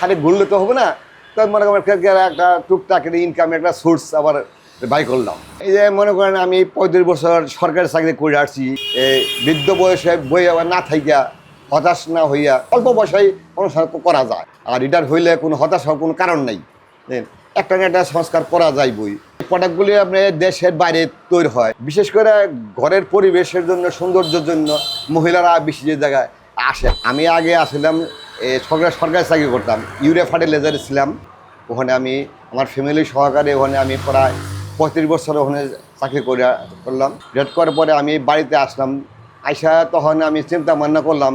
খালি ঘুরলে তো হবে না। তো মনে করেন একটা টুকটাক ইনকাম একটা সোর্স আবার বাই করলাম। এই যে মনে করেন আমি পঁয়ত্রিশ বছর সরকারি চাকরি করে আসছি বৃদ্ধ বয়সে বই আবার না থাইকা হতাশ না হইয়া অল্প বয়সেই অনুসরণ করা যায়। আর রিটায়ার হইলে কোনো হতাশ হওয়ার কোনো কারণ নেই। একটা না একটা সংস্কার করা যায় বই। প্রোডাক্টগুলি আপনার দেশের বাইরে তৈরি হয়। বিশেষ করে ঘরের পরিবেশের জন্য সৌন্দর্যের জন্য মহিলারা বেশি যে জায়গায় আসে। আমি আগে আসছিলাম এ, সরকার সরকারি চাকরি করতাম। ইউরিয়া ফার্টিলাইজারে ছিলাম। ওখানে আমি আমার ফ্যামিলি সহকারে ওখানে আমি প্রায় পঁয়ত্রিশ বছর ওখানে চাকরি করে করলাম। রেড করার পরে আমি বাড়িতে আসলাম। আইসা তখন আমি চিন্তা ভাবনা করলাম,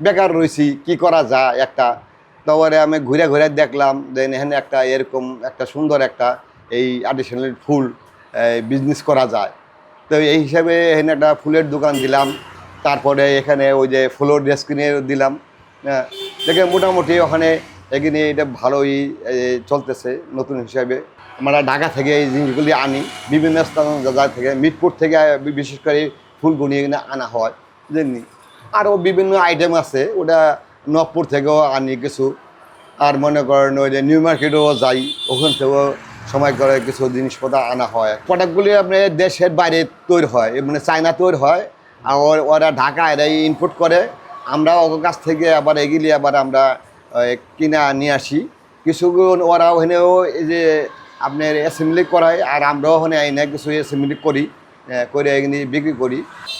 বেকার রয়েছি কি করা যায় একটা? তারপরে আমি ঘুরে ঘুরে দেখলাম যে এখানে একটা এরকম একটা সুন্দর একটা এই আর্টিফিশিয়াল ফুল বিজনেস করা যায়। তো এই হিসাবে এখানে একটা ফুলের দোকান দিলাম। তারপরে এখানে ওই যে ফ্লোর ড্রেস কিনে দিলাম। হ্যাঁ। দেখে মোটামুটি ওখানে এখানে এটা ভালোই চলতেছে নতুন হিসাবে। আমরা ঢাকা থেকে এই জিনিসগুলি আনি, বিভিন্ন স্থান জায়গা থেকে মিটপুর থেকে বিশেষ করে ফুলগুলি এখানে আনা হয়, বুঝলেন আরও বিভিন্ন আইটেম আছে, ওটা নবপুর থেকেও আনি কিছু। আর মনে করেন ওই যে নিউ মার্কেটেও যাই, ওখান থেকেও সময় করে কিছু জিনিসপত্র আনা হয়। প্রোডাক্টগুলি আপনার দেশের বাইরে তৈরি হয় মানে চায়না তৈরি হয়, আর ওরা ঢাকা এরা ইনপুট করে। আমরা ওর কাছ থেকে আবার এগুলি আবার আমরা কিনা নিয়ে আসি। কিছু ওরা ওখানেও এই যে আপনার অ্যাসেম্বলি করায়, আর আমরাও ওখানে আইনে কিছু অ্যাসেম্বলি করি করে এখানে বিক্রি করি।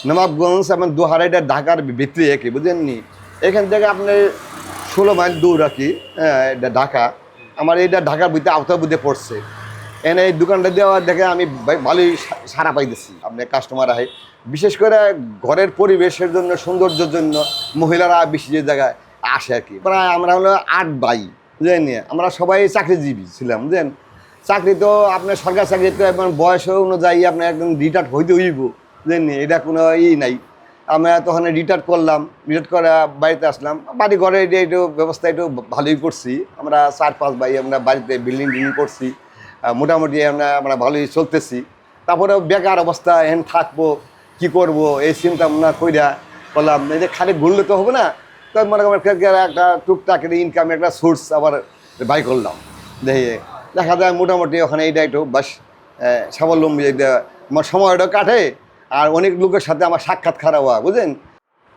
নবাবগঞ্জ এবং দুহারাইটা ঢাকার ভিতরে একই বুঝলেননি এখান থেকে আপনার ষোলো মাইল দূর আর কি এটা ঢাকা। আমার এটা ঢাকার ভিতরে আওতা বুঝে পড়ছে। এনে এই দোকানটা দেওয়া দেখে আমি ভালোই সারা পাইতেছি। আপনার কাস্টমার আহে। বিশেষ করে ঘরের পরিবেশের জন্য, সৌন্দর্যের জন্য মহিলারা বেশি যে জায়গায় আসে আর কি। প্রায় আমরা হলো আট ভাই, বুঝলেন আমরা সবাই চাকরিজীবী ছিলাম, বুঝলেন? চাকরি তো আপনার সরকারি চাকরি তো এখন বয়স অনুযায়ী আপনার একদম রিটায়ার্ড হইতে হইব, বুঝলেন এটা কোনো ই নাই। আমরা তখন রিটায়ার করলাম রিটায়ার করে বাড়িতে আসলাম। বাড়ি ঘরে একটু ব্যবস্থা একটু ভালোই করছি। আমরা চার পাঁচ ভাই আমরা বাড়িতে বিল্ডিং টিল্ডিং করছি। মোটামুটি আমরা আমরা ভালোই চলতেছি। তারপরে বেকার অবস্থা, এখন থাকব, কি করব, এই চিন্তা ভাবনা কইরা করলাম এই যে খালি ঘুরলে তো হবে না। তো মনে করেন একটা টুকটাক ইনকাম একটা সোর্স আবার বাই করলাম। দেখে, দেখা যায় মোটামুটি ওখানে এইটা একটু বাস স্বাবলম্বী এটা আমার সময়টা কাটে আর অনেক লোকের সাথে আমার সাক্ষাৎ খারাপ হয়, বুঝলেন?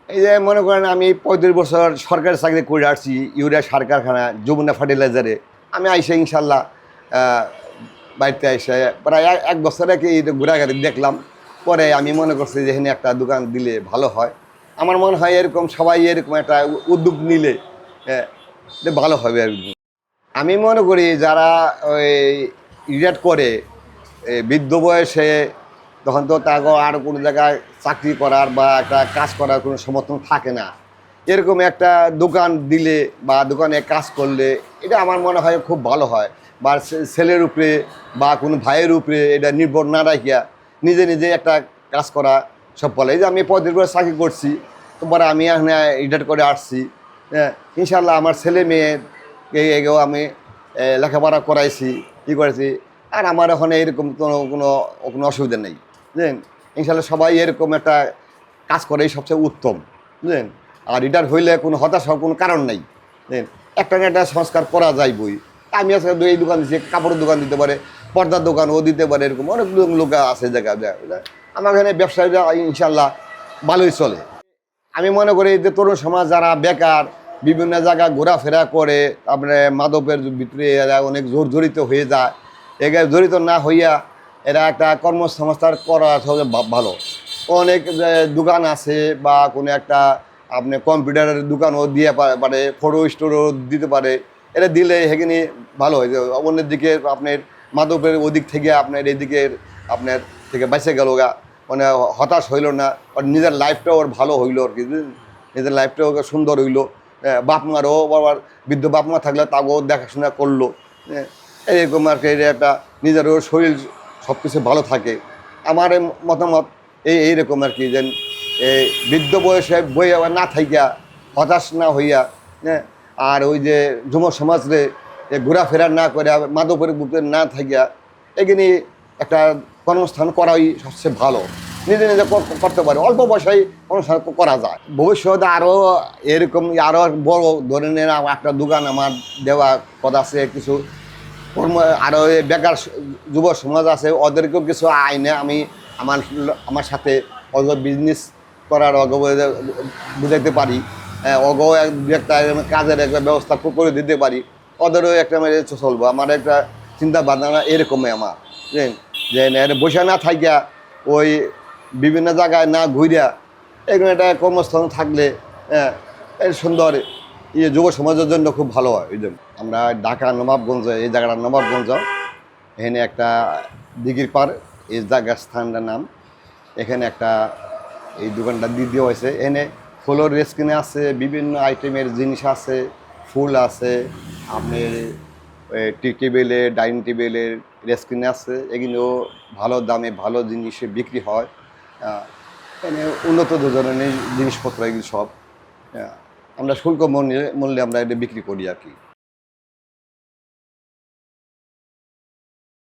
এই যে মনে করেন আমি পঁয়ত্রিশ বছর সরকারি চাকরি করে আসছি, ইউরিয়া সার কারখানা, যমুনা ফার্টিলাইজারে আমি আইসে ইনশাল্লাহ বাড়িতে এসে প্রায় এক- বছর আগে এই ঘোরাঘুরি দেখলাম। পরে আমি মনে করছি যে এখানে একটা দোকান দিলে ভালো হয়। আমার মনে হয় এরকম সবাই এরকম একটা উদ্যোগ নিলে ভালো হবে আর। আমি মনে করি যারা ওই রিটায়ার করে বৃদ্ধ বয়সে তখন তো তাকে আর কোনো জায়গায় চাকরি করার বা একটা কাজ করার কোনো সমর্থন থাকে না। এরকম একটা দোকান দিলে বা দোকানে কাজ করলে এটা আমার মনে হয় খুব ভালো হয়। বা ছেলের উপরে বা কোনো ভাইয়ের উপরে এটা নির্ভর না রাখিয়া নিজে নিজে একটা কাজ করা সব বলে। এই যে আমি পঁয়ত্রিশ বছর চাকরি করছি তারপরে আমি এখানে রিটায়ার করে আসছি। হ্যাঁ ইনশাল্লাহ আমার ছেলে মেয়ে এগেও আমি লেখাপড়া করাইছি ই করেছি, আর আমার ওখানে এরকম কোনো কোনো কোনো অসুবিধা নেই। বুঝলেন? ইনশাল্লাহ সবাই এরকম একটা কাজ করেই সবচেয়ে উত্তম। বুঝলেন? আর রিটায়ার হইলে কোনো হতাশ হওয়ার কোনো কারণ নেই। একটা একটা সংস্কার করা যায় বই আমি আজকে এই দোকান দিচ্ছি কাপড়ের দোকান দিতে পারে, পর্দার দোকান ও দিতে পারে, এরকম অনেক লোক আছে জায়গা আমার এখানে ব্যবসায়ীরা ইনশাল্লাহ ভালোই চলে। আমি মনে করি যে তরুণ সমাজ যারা বেকার, বিভিন্ন জায়গায় ঘোরাফেরা করে, তারপরে মাদকের ভিতরে এরা অনেক জোর জড়িত হয়ে যায়। এখানে জড়িত না হইয়া এরা একটা কর্মসংস্থান করা সবচেয়ে ভালো। অনেক দোকান আছে বা কোনো একটা, আপনি কম্পিউটারের দোকানও দিয়ে পারে ফটো স্টোরও দিতে পারে। এটা দিলে সেখানে ভালো হয়। অন্যের দিকে আপনার মাদকের ওদিক থেকে আপনার এদিকের আপনার থেকে বেঁচে গেল গা। মানে হতাশ হইল না। ওর নিজের লাইফটাও ওর ভালো হইল আর কি নিজের লাইফটাও সুন্দর হইল। বাপ মারও আবার বৃদ্ধ বাপ মা থাকলে তাকেও দেখাশোনা করল। এরকম আর কি একটা নিজেরও শরীর সব কিছু ভালো থাকে। আমার মতামত এই, এইরকম আর কি, যে বৃদ্ধ বয়সে বই না থাকিয়া হতাশ না হইয়া হ্যাঁ আর ওই যে যুব সমাজরে ঘোরাফেরা না করে, মাদকের বুকে না থাকিয়া এখানে একটা কর্মস্থান করাই সবচেয়ে ভালো। নিজে নিজে করতে পারে। অল্প বয়সেই অনুষ্ঠান করা যায়। ভবিষ্যতে আরও এরকম আরও বড় ধরনের একটা দোকান আমার দেওয়া কথা আছে, কিছু কর্ম আরও বেকার যুব সমাজ আছে, ওদেরকেও কিছু আইনে আমি আমার আমার সাথে অগ বিজনেস করার বুঝাইতে পারি। অগ এক- একটা কাজের একটা ব্যবস্থা করে দিতে পারি। ওদেরও একটা মেরে চলবো। আমার একটা চিন্তা ভাবনা এরকমই আমার? যে বসে না থাকিয়া ওই বিভিন্ন জায়গায় না ঘুরিয়া এখানে একটা কর্মস্থান থাকলে হ্যাঁ সুন্দর ইয়ে যুব সমাজের জন্য খুব ভালো হয় ওই জন্য। আমরা ঢাকা, নবাবগঞ্জ, এই জায়গাটা নবাবগঞ্জ। এখানে একটা দিঘির পার, এই জায়গার স্থানটার নাম। এখানে একটা এই দোকানটা দিয়ে দেওয়া হয়েছে। এখানে ফুলের রেস্কিনে আছে, বিভিন্ন আইটেমের জিনিস আছে, ফুল আছে, আপনার টি টেবিলে, ডাইনিং টেবিলের রেস্কিনে আছে, এগুলো ভালো দামে ভালো জিনিসে বিক্রি হয়। এখানে উন্নত ধরনের জিনিসপত্র এগুলো সব। আমরা শুল্ক মূল্যে আমরা এটা বিক্রি করি আর কি।